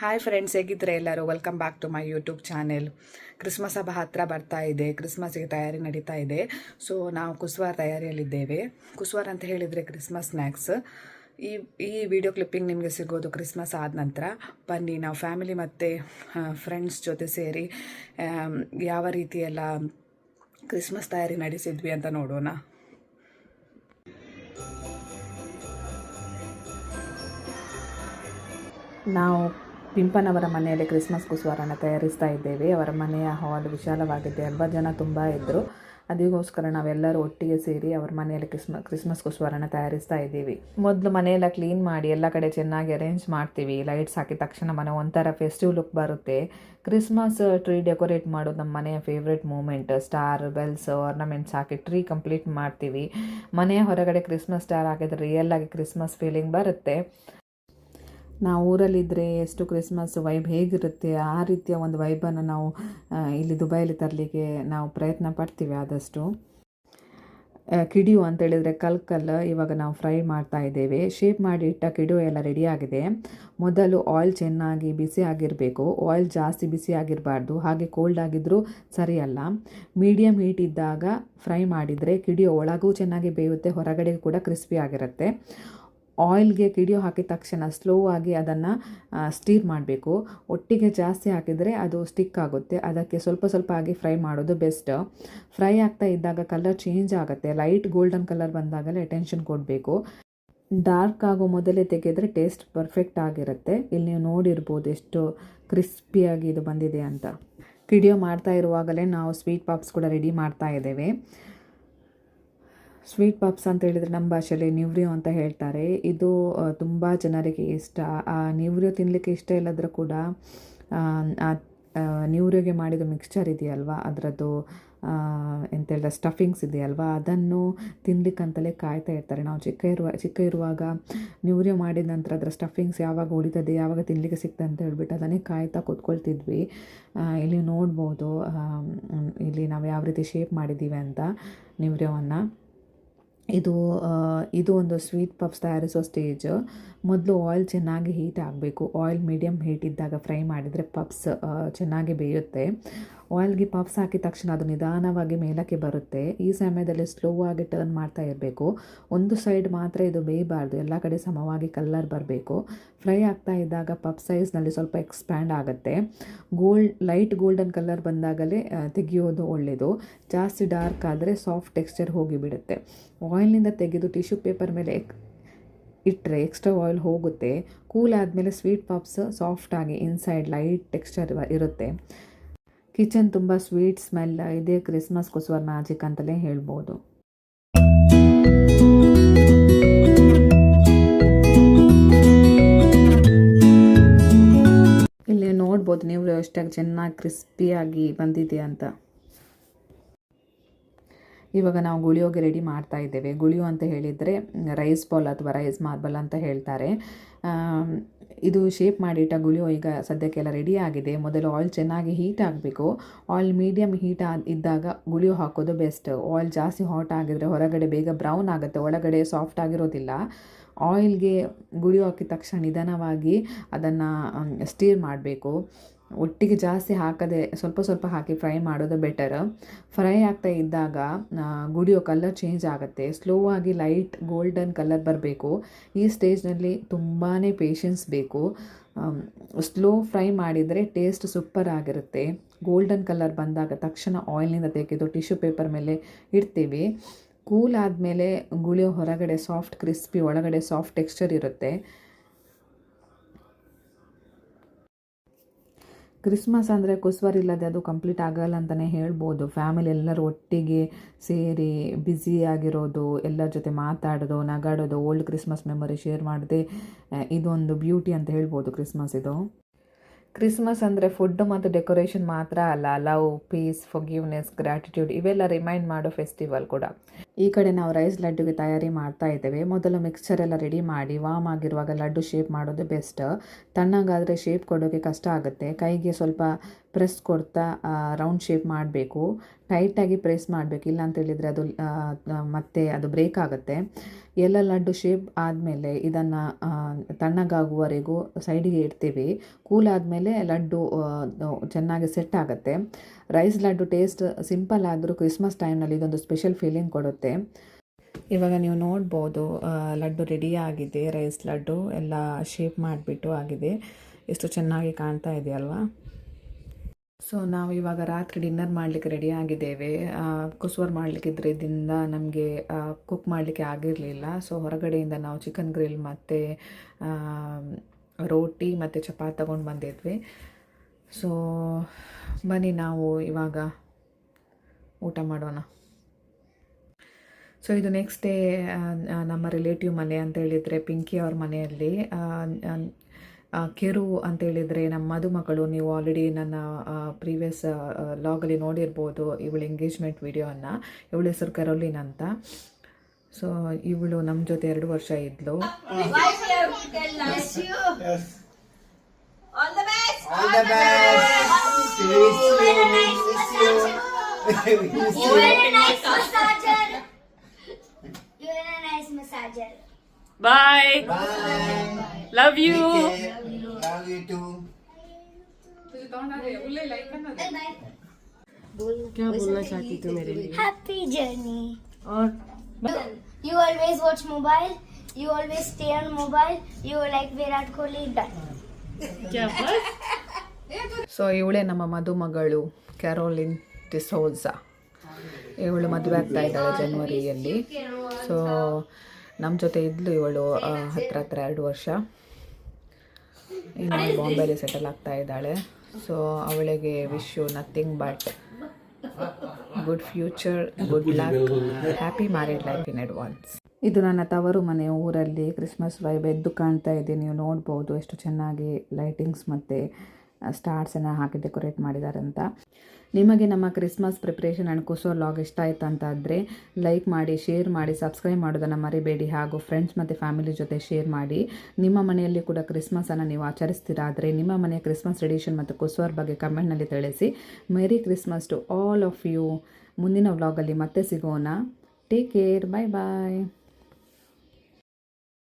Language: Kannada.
ಹಾಯ್ ಫ್ರೆಂಡ್ಸ್ ಹೇಗಿದ್ರೆ ಎಲ್ಲರೂ? Welcome back to my YouTube channel Christmas ಹಬ್ಬ ಹತ್ರ ಬರ್ತಾ ಇದೆ. ಕ್ರಿಸ್ಮಸ್ಗೆ ತಯಾರಿ ನಡೀತಾ ಇದೆ. ಸೊ ನಾವು ಕುಸ್ವಾರ್ ತಯಾರಿಯಲ್ಲಿದ್ದೇವೆ. ಕುಸ್ವಾರ್ ಅಂತ ಹೇಳಿದರೆ ಕ್ರಿಸ್ಮಸ್ ಸ್ನ್ಯಾಕ್ಸ್ ಈ ಈ ವಿಡಿಯೋ ಕ್ಲಿಪ್ಪಿಂಗ್ ನಿಮಗೆ ಸಿಗೋದು ಕ್ರಿಸ್ಮಸ್ ಆದ ನಂತರ ಬನ್ನಿ, ನಾವು ಫ್ಯಾಮಿಲಿ ಮತ್ತು ಫ್ರೆಂಡ್ಸ್ ಜೊತೆ ಸೇರಿ ಯಾವ ರೀತಿ ಎಲ್ಲ ಕ್ರಿಸ್ಮಸ್ ತಯಾರಿ ನಡೆಸಿದ್ವಿ ಅಂತ ನೋಡೋಣ. ನಾವು ಪಿಂಪನವರ ಮನೆಯಲ್ಲಿ ಕ್ರಿಸ್ಮಸ್ ಕುಸುವಾರನ ತಯಾರಿಸ್ತಾ ಇದ್ದೇವೆ. ಅವರ ಮನೆಯ ಹಾಲ್ ವಿಶಾಲವಾಗಿದೆ. ಅಲ್ವಾ? ಜನ ತುಂಬ ಇದ್ದರು ಅದಕ್ಕೋಸ್ಕರ ನಾವೆಲ್ಲರೂ ಒಟ್ಟಿಗೆ ಸೇರಿ ಅವ್ರ ಮನೆಯಲ್ಲಿ ಕ್ರಿಸ್ಮ, ಕ್ರಿಸ್ಮಸ್ ಕುಸುವಾರನ ತಯಾರಿಸ್ತಾ ಇದ್ದೀವಿ. ಮೊದಲು ಮನೆಯೆಲ್ಲ ಕ್ಲೀನ್ ಮಾಡಿ ಎಲ್ಲ ಕಡೆ ಚೆನ್ನಾಗಿ ಅರೇಂಜ್ ಮಾಡ್ತೀವಿ. ಲೈಟ್ಸ್ ಹಾಕಿದ ತಕ್ಷಣ ಮನೆ ಒಂಥರ ಫೆಸ್ಟಿವ್ ಲುಕ್ ಬರುತ್ತೆ. ಕ್ರಿಸ್ಮಸ್ ಟ್ರೀ ಡೆಕೋರೇಟ್ ಮಾಡೋದು ನಮ್ಮ ಮನೆಯ favourite moment. Star, bells, ornaments ಹಾಕಿ ಟ್ರೀ ಕಂಪ್ಲೀಟ್ ಮಾಡ್ತೀವಿ. ಮನೆಯ ಹೊರಗಡೆ ಕ್ರಿಸ್ಮಸ್ ಸ್ಟಾರ್ ಹಾಕಿದ್ರೆ ರಿಯಲ್ ಆಗಿ ಕ್ರಿಸ್ಮಸ್ ಫೀಲಿಂಗ್ ಬರುತ್ತೆ. ನಾವು ಊರಲ್ಲಿದ್ದರೆ ಎಷ್ಟು ಕ್ರಿಸ್ಮಸ್ ವೈಬ್ ಹೇಗಿರುತ್ತೆ, ಆ ರೀತಿಯ ಒಂದು ವೈಬನ್ನು ನಾವು ಇಲ್ಲಿ ದುಬೈಯಲ್ಲಿ ತರಲಿಕ್ಕೆ ನಾವು ಪ್ರಯತ್ನ ಪಡ್ತೀವಿ ಆದಷ್ಟು. ಕಿಡಿಯು ಅಂತ ಹೇಳಿದರೆ ಕಲ್ಕಲ್, ಇವಾಗ ನಾವು ಫ್ರೈ ಮಾಡ್ತಾ ಇದ್ದೇವೆ. ಶೇಪ್ ಮಾಡಿ ಇಟ್ಟ ಕಿಡಿಯು ಎಲ್ಲ ರೆಡಿಯಾಗಿದೆ ಮೊದಲು ಆಯಿಲ್ ಚೆನ್ನಾಗಿ ಬಿಸಿ ಆಗಿರಬೇಕು. ಆಯಿಲ್ ಜಾಸ್ತಿ ಬಿಸಿ ಆಗಿರಬಾರ್ದು. ಹಾಗೆ ಕೋಲ್ಡ್ ಆಗಿದ್ದರೂ ಸರಿಯಲ್ಲ. ಮೀಡಿಯಮ್ ಹೀಟ್ ಇದ್ದಾಗ ಫ್ರೈ ಮಾಡಿದರೆ ಕಿಡಿಯು ಒಳಗೂ ಚೆನ್ನಾಗಿ ಬೇಯುತ್ತೆ ಹೊರಗಡೆ ಕೂಡ ಕ್ರಿಸ್ಪಿ ಆಗಿರುತ್ತೆ. ಆಯಿಲ್ಗೆ ಕಿಡಿಯೋ ಹಾಕಿದ ತಕ್ಷಣ ಸ್ಲೋ ಆಗಿ ಅದನ್ನು ಸ್ಟೀರ್ ಮಾಡಬೇಕು. ಒಟ್ಟಿಗೆ ಜಾಸ್ತಿ ಹಾಕಿದರೆ ಅದು ಸ್ಟಿಕ್ ಆಗುತ್ತೆ. ಅದಕ್ಕೆ ಸ್ವಲ್ಪ ಸ್ವಲ್ಪ ಆಗಿ ಫ್ರೈ ಮಾಡೋದು ಬೆಸ್ಟ್. ಫ್ರೈ ಆಗ್ತಾ ಇದ್ದಾಗ ಕಲರ್ ಚೇಂಜ್ ಆಗುತ್ತೆ. ಲೈಟ್ ಗೋಲ್ಡನ್ ಕಲರ್ ಬಂದಾಗಲೇ ಅಟೆನ್ಷನ್ ಕೊಡಬೇಕು. ಡಾರ್ಕ್ ಆಗೋ ಮೊದಲೇ ತೆಗೆದರೆ ಟೇಸ್ಟ್ ಪರ್ಫೆಕ್ಟ್ ಆಗಿರುತ್ತೆ. ಇಲ್ಲಿ ನೀವು ನೋಡಿರ್ಬೋದು ಎಷ್ಟು ಕ್ರಿಸ್ಪಿಯಾಗಿ ಇದು ಬಂದಿದೆ ಅಂತ. ಕಿಡಿಯೋ ಮಾಡ್ತಾ ಇರುವಾಗಲೇ ನಾವು ಸ್ವೀಟ್ ಪಾಪ್ಸ್ ಕೂಡ ರೆಡಿ ಮಾಡ್ತಾ ಇದ್ದೇವೆ. ಸ್ವೀಟ್ ಪಾಪ್ಸ್ ಅಂತ ಹೇಳಿದರೆ ನಮ್ಮ ಭಾಷೆಯಲ್ಲಿ ನಿವ್ರಿಯೋ ಅಂತ ಹೇಳ್ತಾರೆ. ಇದು ತುಂಬ ಜನರಿಗೆ ಇಷ್ಟ. ಆ ನಿವ್ರಿಯೋ ತಿನ್ನಲಿಕ್ಕೆ ಇಷ್ಟ ಇಲ್ಲದರೂ ಕೂಡ ಆ, ನಿವ್ರಿಯೋಗೆ ಮಾಡಿದ ಮಿಕ್ಸ್ಚರ್ ಇದೆಯಲ್ವಾ? ಅದರದ್ದು ಎಂತ ಹೇಳಿದ ಸ್ಟಫಿಂಗ್ಸ್ ಇದೆಯಲ್ವಾ? ಅದನ್ನು ತಿನ್ಲಿಕ್ಕಂತಲೇ ಕಾಯ್ತಾ ಇರ್ತಾರೆ. ನಾವು ಚಿಕ್ಕ ಇರುವ ಚಿಕ್ಕ ಇರುವಾಗ ನಿವ್ರಿಯೋ ಮಾಡಿದ ನಂತರ ಅದರ ಸ್ಟಫಿಂಗ್ಸ್ ಯಾವಾಗ ಉಳಿತದೆ ಯಾವಾಗ ತಿನ್ನಲಿಕ್ಕೆ ಸಿಗ್ತದೆ ಅಂತ ಹೇಳ್ಬಿಟ್ಟು ಅದನ್ನೇ ಕಾಯ್ತಾ ಕೂತ್ಕೊಳ್ತಿದ್ವಿ. ಇಲ್ಲಿ ನೋಡ್ಬೋದು ಇಲ್ಲಿ ನಾವು ಯಾವ ರೀತಿ ಶೇಪ್ ಮಾಡಿದ್ದೀವಿ ಅಂತ ನಿವ್ರಿಯೋವನ್ನು. ಇದು ಇದು ಒಂದು ಸ್ವೀಟ್ ಪಫ್ಸ್ ತಯಾರಿಸೋ ಸ್ಟೇಜ್ ಮೊದಲು ಆಯಿಲ್ ಚೆನ್ನಾಗಿ ಹೀಟ್ ಆಗಬೇಕು. ಆಯಿಲ್ ಮೀಡಿಯಮ್ ಹೀಟ್ ಇದ್ದಾಗ ಫ್ರೈ ಮಾಡಿದರೆ ಪಫ್ಸ್ ಚೆನ್ನಾಗಿ ಬೇಯುತ್ತೆ. ಆಯಿಲ್ಗೆ ಪಫ್ಸ್ ಹಾಕಿದ ತಕ್ಷಣ ಅದು ನಿಧಾನವಾಗಿ ಮೇಲಕ್ಕೆ ಬರುತ್ತೆ. ಈ ಸಮಯದಲ್ಲಿ ಸ್ಲೋ ಆಗಿ ಟರ್ನ್ ಮಾಡ್ತಾ ಇರಬೇಕು. ಒಂದು ಸೈಡ್ ಮಾತ್ರ ಇದು ಬೇಯಬಾರ್ದು. ಎಲ್ಲ ಕಡೆ ಸಮವಾಗಿ ಕಲ್ಲರ್ ಬರಬೇಕು. ಫ್ರೈ ಆಗ್ತಾ ಇದ್ದಾಗ ಪಫ್ ಸೈಜ್ನಲ್ಲಿ ಸ್ವಲ್ಪ ಎಕ್ಸ್ಪ್ಯಾಂಡ್ ಆಗುತ್ತೆ. ಗೋಲ್ಡ್, ಲೈಟ್ ಗೋಲ್ಡನ್ ಕಲರ್ ಬಂದಾಗಲೇ ತೆಗೆಯೋದು ಒಳ್ಳೆಯದು ಜಾಸ್ತಿ ಡಾರ್ಕ್ ಆದರೆ ಸಾಫ್ಟ್ ಟೆಕ್ಸ್ಚರ್ ಹೋಗಿಬಿಡುತ್ತೆ. ಆಯಿಲ್ನಿಂದ ತೆಗೆದು ಟಿಶ್ಯೂ ಪೇಪರ್ ಮೇಲೆ ಇಟ್ಟರೆ ಎಕ್ಸ್ಟ್ರಾ ಆಯಿಲ್ ಹೋಗುತ್ತೆ. ಕೂಲ್ ಆದಮೇಲೆ ಸ್ವೀಟ್ ಪಾಪ್ಸ್ ಸಾಫ್ಟಾಗಿ ಇನ್ಸೈಡ್ ಲೈಟ್ ಟೆಕ್ಸ್ಚರ್ ಇರುತ್ತೆ. ಕಿಚನ್ ತುಂಬ ಸ್ವೀಟ್ ಸ್ಮೆಲ್ ಇದೇ ಕ್ರಿಸ್ಮಸ್ ಕುಸುವರ್ ಮ್ಯಾಜಿಕ್ ಅಂತಲೇ ಹೇಳ್ಬೋದು. ಇಲ್ಲಿ ನೋಡ್ಬೋದು ನೀವು ಎಷ್ಟಾಗಿ ಚೆನ್ನಾಗಿ ಕ್ರಿಸ್ಪಿಯಾಗಿ ಬಂದಿದೆ ಅಂತ. ಇವಾಗ ನಾವು ಗುಳಿಯೋಗೆ ರೆಡಿ ಮಾಡ್ತಾ ಇದ್ದೇವೆ. ಗುಳಿಯೋ ಅಂತ ಹೇಳಿದರೆ ರೈಸ್ ಬಾಲ್ ಅಥವಾ ರೈಸ್ ಮಾರ್ಬಲ್ ಅಂತ ಹೇಳ್ತಾರೆ. ಇದು ಶೇಪ್ ಮಾಡಿಟ್ಟ ಗುಳಿಯೋ ಈಗ ಸದ್ಯಕ್ಕೆಲ್ಲ ರೆಡಿ ಆಗಿದೆ. ಮೊದಲು ಆಯಿಲ್ ಚೆನ್ನಾಗಿ ಹೀಟ್ ಆಗಬೇಕು. ಆಯಿಲ್ ಮೀಡಿಯಮ್ ಹೀಟ್ ಇದ್ದಾಗ ಗುಳಿಯೋ ಹಾಕೋದು ಬೆಸ್ಟ್ ಆಯಿಲ್ ಜಾಸ್ತಿ ಹಾಟ್ ಆಗಿದ್ರೆ ಹೊರಗಡೆ ಬೇಗ ಬ್ರೌನ್ ಆಗುತ್ತೆ. ಒಳಗಡೆ ಸಾಫ್ಟ್ ಆಗಿರೋದಿಲ್ಲ. ಆಯಿಲ್ಗೆ ಗುಳಿಯೋ ಹಾಕಿದ ತಕ್ಷಣ ನಿಧಾನವಾಗಿ ಅದನ್ನು ಸ್ಟೀರ್ ಮಾಡಬೇಕು. ಒಟ್ಟಿಗೆ ಜಾಸ್ತಿ ಹಾಕದೆ ಸ್ವಲ್ಪ ಸ್ವಲ್ಪ ಹಾಕಿ ಫ್ರೈ ಮಾಡೋದು ಬೆಟರ್ ಫ್ರೈ ಆಗ್ತಾ ಇದ್ದಾಗ ಗುಡಿಯೋ ಕಲರ್ ಚೇಂಜ್ ಆಗುತ್ತೆ. ಸ್ಲೋ ಆಗಿ ಲೈಟ್ ಗೋಲ್ಡನ್ ಕಲರ್ ಬರಬೇಕು. ಈ ಸ್ಟೇಜ್ನಲ್ಲಿ ತುಂಬಾ ಪೇಷನ್ಸ್ ಬೇಕು. ಸ್ಲೋ ಫ್ರೈ ಮಾಡಿದರೆ ಟೇಸ್ಟ್ ಸೂಪರ್ ಆಗಿರುತ್ತೆ. ಗೋಲ್ಡನ್ ಕಲರ್ ಬಂದಾಗ ತಕ್ಷಣ ಆಯಿಲ್ನಿಂದ ತೆಗೆದು ಟಿಶ್ಯೂ ಪೇಪರ್ ಮೇಲೆ ಇಡ್ತೀವಿ. ಕೂಲ್ ಆದಮೇಲೆ ಗುಳಿಯೋ ಹೊರಗಡೆ ಸಾಫ್ಟ್ ಕ್ರಿಸ್ಪಿ ಒಳಗಡೆ ಸಾಫ್ಟ್ ಟೆಕ್ಸ್ಚರ್ ಇರುತ್ತೆ. ಕ್ರಿಸ್ಮಸ್ ಅಂದರೆ ಕುಸ್ವರ್ ಇಲ್ಲದೆ ಅದು ಕಂಪ್ಲೀಟ್ ಆಗಲ್ಲ ಅಂತಲೇ ಹೇಳ್ಬೋದು. ಫ್ಯಾಮಿಲಿ ಎಲ್ಲರೂ ಒಟ್ಟಿಗೆ ಸೇರಿ ಬ್ಯುಸಿ ಆಗಿರೋದು, ಎಲ್ಲರ ಜೊತೆ ಮಾತಾಡೋದು, ನಗಾಡೋದು ಓಲ್ಡ್ ಕ್ರಿಸ್ಮಸ್ ಮೆಮೊರಿ ಶೇರ್ ಮಾಡದೆ ಇದೊಂದು ಬ್ಯೂಟಿ ಅಂತ ಹೇಳ್ಬೋದು ಕ್ರಿಸ್ಮಸ್ ಇದು. ಕ್ರಿಸ್ಮಸ್ ಅಂದರೆ ಫುಡ್ ಮತ್ತು ಡೆಕೋರೇಷನ್ ಮಾತ್ರ ಅಲ್ಲ ಲವ್ ಪೀಸ್ ಫೊಗಿವ್ನೆಸ್ ಗ್ರ್ಯಾಟಿಟ್ಯೂಡ್ ಇವೆಲ್ಲ ರಿಮೈಂಡ್ ಮಾಡೋ ಫೆಸ್ಟಿವಲ್ ಕೂಡ. ಈ ಕಡೆ ನಾವು ರೈಸ್ ಲಡ್ಡುಗೆ ತಯಾರಿ ಮಾಡ್ತಾ ಇದ್ದೇವೆ. ಮೊದಲು ಮಿಕ್ಸ್ಚರ್ ಎಲ್ಲ ರೆಡಿ ಮಾಡಿ ವಾಮ್ ಆಗಿರುವಾಗ ಲಡ್ಡು ಶೇಪ್ ಮಾಡೋದು ಬೆಸ್ಟ್ ತಣ್ಣಗಾದರೆ ಶೇಪ್ ಕೊಡೋಕ್ಕೆ ಕಷ್ಟ ಆಗುತ್ತೆ. ಕೈಗೆ ಸ್ವಲ್ಪ ಪ್ರೆಸ್ ಕೊಡ್ತಾ ರೌಂಡ್ ಶೇಪ್ ಮಾಡಬೇಕು. ಟೈಟಾಗಿ ಪ್ರೆಸ್ ಮಾಡಬೇಕು. ಇಲ್ಲ ಅಂತ ಹೇಳಿದರೆ ಅದು ಮತ್ತೆ ಅದು ಬ್ರೇಕ್ ಆಗುತ್ತೆ. ಎಲ್ಲ ಲಡ್ಡು ಶೇಪ್ ಆದಮೇಲೆ ಇದನ್ನು ತಣ್ಣಗಾಗುವವರೆಗೂ ಸೈಡಿಗೆ ಇಡ್ತೀವಿ. ಕೂಲ್ ಆದಮೇಲೆ ಲಡ್ಡು ಚೆನ್ನಾಗಿ ಸೆಟ್ ಆಗುತ್ತೆ. ರೈಸ್ ಲಡ್ಡು ಟೇಸ್ಟ್ ಸಿಂಪಲ್ ಆದರೂ ಕ್ರಿಸ್ಮಸ್ ಟೈಮ್ನಲ್ಲಿ ಇದೊಂದು ಸ್ಪೆಷಲ್ ಫೀಲಿಂಗ್ ಕೊಡುತ್ತೆ. ಇವಾಗ ನೀವು ನೋಡ್ಬೋದು ಲಡ್ಡು ರೆಡಿ ಆಗಿದೆ. ರೈಸ್ ಲಡ್ಡು ಎಲ್ಲ ಶೇಪ್ ಮಾಡಿಬಿಟ್ಟು ಆಗಿದೆ. ಎಷ್ಟು ಚೆನ್ನಾಗಿ ಕಾಣ್ತಾ ಇದೆಯಲ್ವಾ? ಸೊ ನಾವು ಇವಾಗ ರಾತ್ರಿ ಡಿನ್ನರ್ ಮಾಡಲಿಕ್ಕೆ ರೆಡಿ ಆಗಿದ್ದೇವೆ. ಕುಸುವರ್ ಮಾಡಲಿಕ್ಕಿದ್ರೆ ಇದರಿಂದ ನಮಗೆ ಕುಕ್ ಮಾಡಲಿಕ್ಕೆ ಆಗಿರಲಿಲ್ಲ. ಸೊ ಹೊರಗಡೆಯಿಂದ ನಾವು ಚಿಕನ್ ಗ್ರಿಲ್ ಮತ್ತು ರೋಟಿ ಮತ್ತು ಚಪಾತಿ ತಗೊಂಡು ಬಂದಿದ್ವಿ. ಸೊ ಬನ್ನಿ ನಾವು ಇವಾಗ ಊಟ ಮಾಡೋಣ. ಸೊ ಇದು ನೆಕ್ಸ್ಟ್ ಡೇ ನಮ್ಮ ರಿಲೇಟಿವ್ ಮನೆ ಅಂತ ಹೇಳಿದರೆ ಪಿಂಕಿ ಅವ್ರ ಮನೆಯಲ್ಲಿ. ಕೆರು ಅಂತ ಹೇಳಿದರೆ ನಮ್ಮ ಮದುಮಗಳು ನೀವು ಆಲ್ರೆಡಿ ನನ್ನ ಪ್ರೀವಿಯಸ್ ಲಾಗಲ್ಲಿ ನೋಡಿರ್ಬೋದು ಇವಳು ಎಂಗೇಜ್ಮೆಂಟ್ ವಿಡಿಯೋನ ಇವಳ ಹೆಸರು ಕರೋಲಿನ್ ಅಂತ. ಸೊ ಇವಳು ನಮ್ಮ ಜೊತೆ ಎರಡು ವರ್ಷ ಇದ್ಲು. All the best. All the best. We wish you. Very We nice wish you. We wish You you. are a nice massager. You are a nice massager. Bye. Bye. Love you. Take care. Love you too. क्या बोलना चाहती तू मेरे लिए Happy journey. और You always watch mobile. You always stay on mobile. You are like Virat Kohli. Done. क्या बस ಸೊ ಇವಳೇ ನಮ್ಮ ಮದುಮಗಳು ಕ್ಯಾರೋಲಿನ್ ಟಿಸೋಲ್ಸಾ ಇವಳು ಮದುವೆ ಆಗ್ತಾ ಇದ್ದಾಳೆ ಜನವರಿಯಲ್ಲಿ ಸೊ ನಮ್ಮ ಜೊತೆ ಇದ್ಲು ಇವಳು ಆ, ಹತ್ರ ಹತ್ರ ಎರಡು ವರ್ಷ ಇನ್ನು ಬಾಂಬೆಲಿ ಸೆಟಲ್ ಆಗ್ತಾ ಇದ್ದಾಳೆ. ಸೊ ಅವಳಿಗೆ wish you nothing but good future good luck happy married life in advance ಇದು ನನ್ನ ತವರು ಮನೆ ಊರಲ್ಲಿ ಕ್ರಿಸ್ಮಸ್ ವೈಬ್ ಎದ್ದು ಕಾಣ್ತಾ ಇದೆ. ನೀವು ನೋಡ್ಬೋದು ಎಷ್ಟು ಚೆನ್ನಾಗಿ ಲೈಟಿಂಗ್ಸ್ ಮತ್ತು ಸ್ಟಾರ್ಸನ್ನು ಹಾಕಿ ಡೆಕೋರೇಟ್ ಮಾಡಿದ್ದಾರೆ ಅಂತ ನಿಮಗೆ ನಮ್ಮ Christmas preparation and kuswar vlog ಇಷ್ಟ ಆಯ್ತು ಅಂತಾದರೆ ಲೈಕ್ ಮಾಡಿ ಶೇರ್ ಮಾಡಿ ಸಬ್ಸ್ಕ್ರೈಬ್ ಮಾಡೋದನ್ನು ಮರಿಬೇಡಿ ಹಾಗೂ ಫ್ರೆಂಡ್ಸ್ ಮತ್ತು ಫ್ಯಾಮಿಲಿ ಜೊತೆ ಶೇರ್ ಮಾಡಿ. ನಿಮ್ಮ ಮನೆಯಲ್ಲಿ ಕೂಡ ಕ್ರಿಸ್ಮಸನ್ನು ನೀವು ಆಚರಿಸ್ತೀರಾದರೆ ನಿಮ್ಮ ಮನೆಯ ಕ್ರಿಸ್ಮಸ್ ಟ್ರೆಡಿಷನ್ ಮತ್ತು ಕುಸೋರ್ ಬಗ್ಗೆ ಕಮೆಂಟ್ನಲ್ಲಿ ತಿಳಿಸಿ. Merry Christmas to all of you ಮುಂದಿನ ವ್ಲಾಗಲ್ಲಿ ಮತ್ತೆ ಸಿಗೋಣ. ಟೇಕ್ ಕೇರ್ ಬಾಯ್ ಬಾಯ್